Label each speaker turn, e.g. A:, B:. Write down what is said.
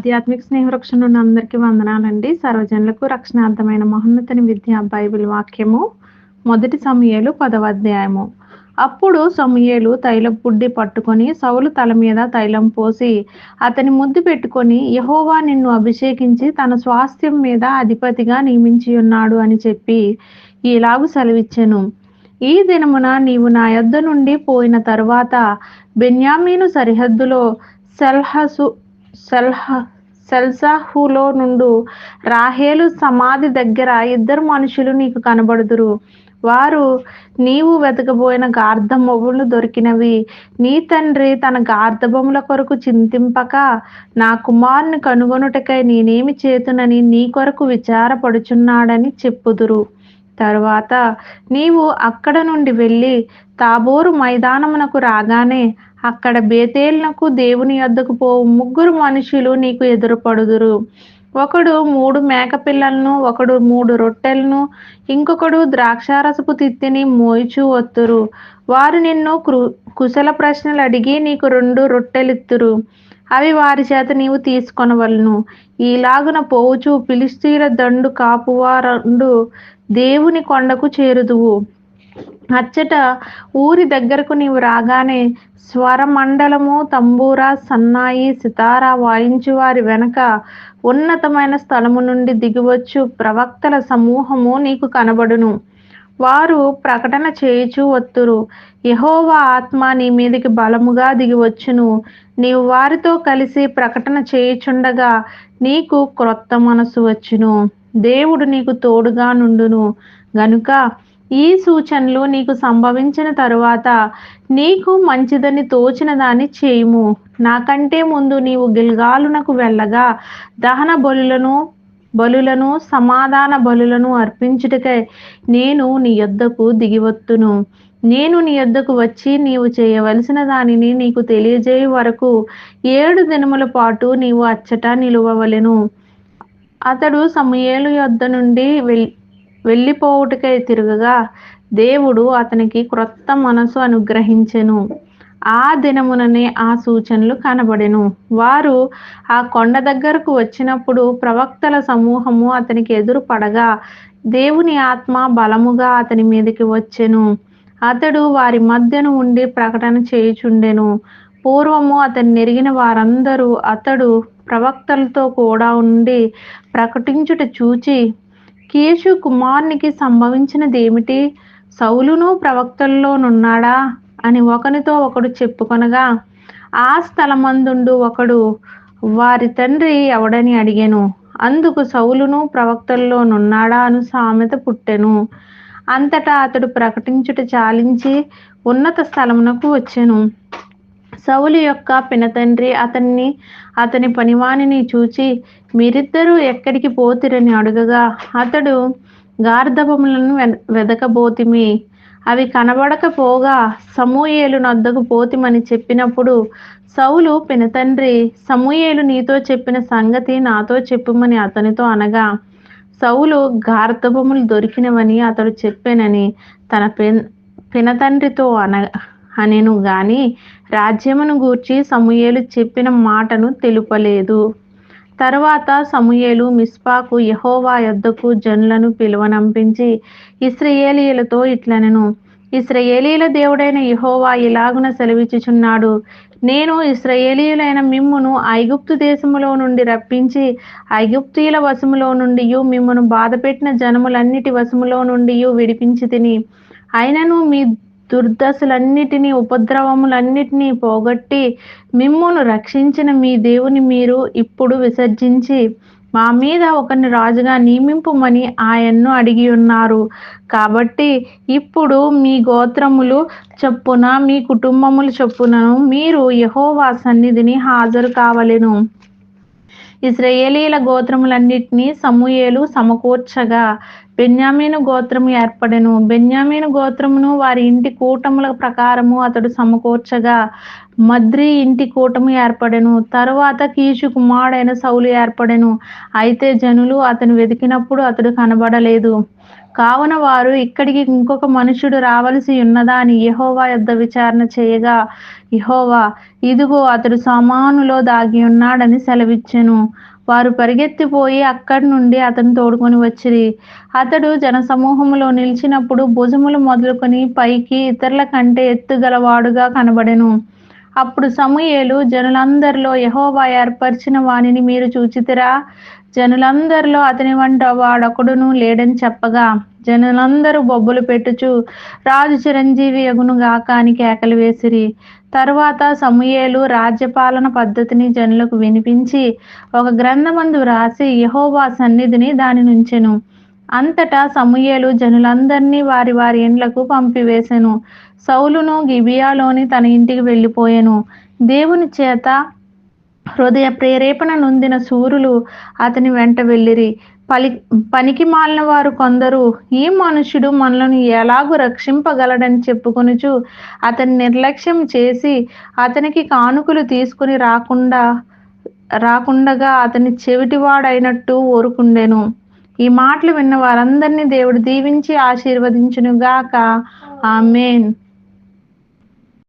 A: ఆధ్యాత్మిక స్నేహవృక్షం నుండి అందరికీ వందనాలండి. సర్వజనులకు రక్షణార్థమైన మహోన్నతని విద్య బైబిల్ వాక్యము మొదటి సమయాలు పదవ అధ్యాయము. అప్పుడు సమయలు తైలం పుడ్డి పట్టుకొని సౌలు తల మీద తైలం పోసి అతని ముద్దు పెట్టుకొని యహోవా నిన్ను అభిషేకించి తన స్వాస్థ్యం మీద అధిపతిగా నియమించి ఉన్నాడు అని చెప్పి ఇలాగు సెలవిచ్చెను. ఈ దినమున నీవు నా యొద్ద నుండి పోయిన తరువాత బెన్యామీను సరిహద్దులో సెల్హసు సల్హా సెల్సాహులో నుండు రాహేలు సమాధి దగ్గర ఇద్దరు మనుషులు నీకు కనబడుదురు. వారు నీవు వెతకబోయిన గార్ధమొవ్వులు దొరికినవి. నీ తండ్రి తన గార్ధబొముల కొరకు చింతింపక నా కుమారుని కనుగొనుటకై నేనేమి చేతునని నీ కొరకు విచారపడుచున్నాడని చెప్పుదురు. తరువాత నీవు అక్కడ నుండి వెళ్ళి తాబోరు మైదానమునకు రాగానే అక్కడ బేతేలునకు దేవుని యొద్దకు పో ముగ్గురు మనుషులు నీకు ఎదురుపడుదురు. ఒకడు మూడు మేకపిల్లలను ఒకడు మూడు రొట్టెలను ఇంకొకడు ద్రాక్షారసపు తిత్తిని మోయిచూ వత్తురు వారు నిన్ను కృ కుశల ప్రశ్నలు అడిగి నీకు రెండు రొట్టెలిత్తురు. అవి వారి చేత నీవు తీసుకొనవలను. ఈలాగున పోవుచు పిలిస్తీల దండు కాపువారండు దేవుని కొండకు చేరుదువు. అచ్చట ఊరి దగ్గరకు నీవు రాగానే స్వరమండలము తంబూరా సన్నాయి సితారా వాయించు వారి వెనక ఉన్నతమైన స్థలము నుండి దిగివచ్చు ప్రవక్తల సమూహము నీకు కనబడును. వారు ప్రకటన చేయుచూ వత్తురు. యహోవా ఆత్మ నీ మీదకి బలముగా దిగివచ్చును నీవు వారితో కలిసి ప్రకటన చేయుచుండగా నీకు క్రొత్త మనసు వచ్చును. దేవుడు నీకు తోడుగా నుండును. గనుక ఈ సూచనలు నీకు సంభవించిన తరువాత నీకు మంచిదని తోచిన దాన్ని చేయుము. నాకంటే ముందు నీవు గిల్గాలునకు వెళ్ళగా దహన బలులను బలులను సమాధాన బలులను అర్పించుటకై నేను నీ యొద్దకు దిగివత్తును. నేను నీ యొద్దకు వచ్చి నీవు చేయవలసిన దానిని నీకు తెలియజేయ వరకు ఏడు దినముల పాటు నీవు అచ్చట నిలువవలెను. అతడు సమయేలు యొద్ద నుండి వెల్ వెళ్ళిపోవుటకై తిరగగా దేవుడు అతనికి క్రొత్త మనసు అనుగ్రహించెను. ఆ దినముననే ఆ సూచనలు కనబడెను. వారు ఆ కొండ దగ్గరకు వచ్చినప్పుడు ప్రవక్తల సమూహము అతనికి ఎదురు పడగా దేవుని ఆత్మ బలముగా అతని మీదకి వచ్చెను. అతడు వారి మధ్యను ఉండి ప్రకటన చేయుచుండెను. పూర్వము అతన్ని నెరిగిన వారందరూ అతడు ప్రవక్తలతో కూడా ఉండి ప్రకటించుట చూచి కీషు కుమారునికి సంభవించినదేమిటి? సౌలును ప్రవక్తల్లోనున్నాడా? అని ఒకనితో ఒకడు చెప్పుకొనగా ఆ స్థలమందుండు ఒకడు వారి తండ్రి ఎవడని అడిగాను. అందుకు సౌలును ప్రవక్తల్లోనున్నాడా అను సామెత పుట్టెను. అంతటా అతడు ప్రకటించుట చాలించి ఉన్నత స్థలమునకు వచ్చెను. సౌలు యొక్క పినతండ్రి అతన్ని అతని పనివానిని చూచి మీరిద్దరూ ఎక్కడికి పోతిరని అడుగగా అతడు గార్ధబములను వెదకబోతిమి. అవి కనబడకపోగా సమూయేలు నద్దకు పోతిమని చెప్పినప్పుడు సౌలు పినతండ్రి సమూయేలు నీతో చెప్పిన సంగతి నాతో చెప్పుమని అతనితో అనగా సౌలు గార్ధబములు దొరికినవని అతడు చెప్పానని తన పిన్ పినతండ్రితో అన అనేను గాని రాజ్యమును గూర్చి సమూయేలు చెప్పిన మాటను తెలుపలేదు. తర్వాత సమూయేలు మిస్పాకు యహోవా యొద్దకు జనులను పిలువనంపించి ఇస్రయేలీలతో ఇట్లనెను. ఇస్రయేలీల దేవుడైన యహోవా ఇలాగున సెలవిచ్చుచున్నాడు. నేను ఇస్రయేలీయులైన మిమ్మును ఐగుప్తు దేశములో నుండి రప్పించి ఐగుప్తీయుల వశములో నుండి మిమ్మును బాధపెట్టిన జనములన్నిటి వశములో నుండి విడిపించి తిని. అయినను మీ దుర్దశలన్నిటినీ ఉపద్రవములన్నిటినీ పోగొట్టి మిమ్మును రక్షించిన మీ దేవుని మీరు ఇప్పుడు విసర్జించి మా మీద ఒకరిని రాజుగా నియమింపుమని ఆయన్ను అడిగి ఉన్నారు. కాబట్టి ఇప్పుడు మీ గోత్రములు చొప్పున మీ కుటుంబములు చొప్పునను మీరు యహోవా సన్నిధిని హాజరు కావలెను. ఇస్రయేలీల గోత్రములన్నిటినీ సమూయేలు సమకూర్చగా. బెన్యామీను గోత్రము ఏర్పడెను. బెన్యామీను గోత్రమును వారి ఇంటి కూటముల ప్రకారము అతడు సమకూర్చగా. మద్రి ఇంటి కూటము ఏర్పడెను. తరువాత కీషు కుమారుడైన సౌలు ఏర్పడెను. అయితే జనులు అతను వెతికినప్పుడు అతడు కనబడలేదు. కావున వారు ఇక్కడికి ఇంకొక మనుషుడు రావలసి ఉన్నదా అని యహోవా యొద్ద విచారణ చేయగా యహోవా ఇదిగో అతడు సామానులో దాగి ఉన్నాడని సెలవిచ్చెను. వారు పరిగెత్తిపోయి అక్కడి నుండి అతను తోడుకొని వచ్చిరి. అతడు జనసమూహంలో నిలిచినప్పుడు భుజములు మొదలుకొని పైకి ఇతరుల కంటే ఎత్తుగలవాడుగా కనబడెను. అప్పుడు సమూయేలు జనులందరిలో యహోవా ఏర్పరిచిన వానిని మీరు చూచితిరా? జనులందరిలో అతని వంట వాడొకడును లేడని చెప్పగా జనులందరూ బొబ్బులు పెట్టుచు రాజు చిరంజీవి యగునుగాక అని కేకలు వేసిరి. తరువాత సమూయేలు రాజ్యపాలన పద్ధతిని జనులకు వినిపించి ఒక గ్రంథమందు వ్రాసి యహోవా సన్నిధిని దాని నుంచెను. అంతటా సమూయేలు జనులందరినీ వారి వారి ఇండ్లకు పంపివేశెను సౌలును గిబియాలోని తన ఇంటికి వెళ్ళిపోయెను. దేవుని చేత హృదయ ప్రేరేపణ నొందిన సూరులు అతని వెంట వెళ్ళిరి. పలి పనికి మాలిన వారు కొందరు ఈ మనుషుడు మనలను ఎలాగూ రక్షింపగలడని చెప్పుకొనుచు అతని నిర్లక్ష్యం చేసి అతనికి కానుకలు తీసుకుని రాకుండా రాకుండగా అతని చెవిటివాడైనట్టు ఊరుకుండెను. ఈ మాటలు విన్న వారందరినీ దేవుడు దీవించి ఆశీర్వదించునుగాక. ఆమెన్.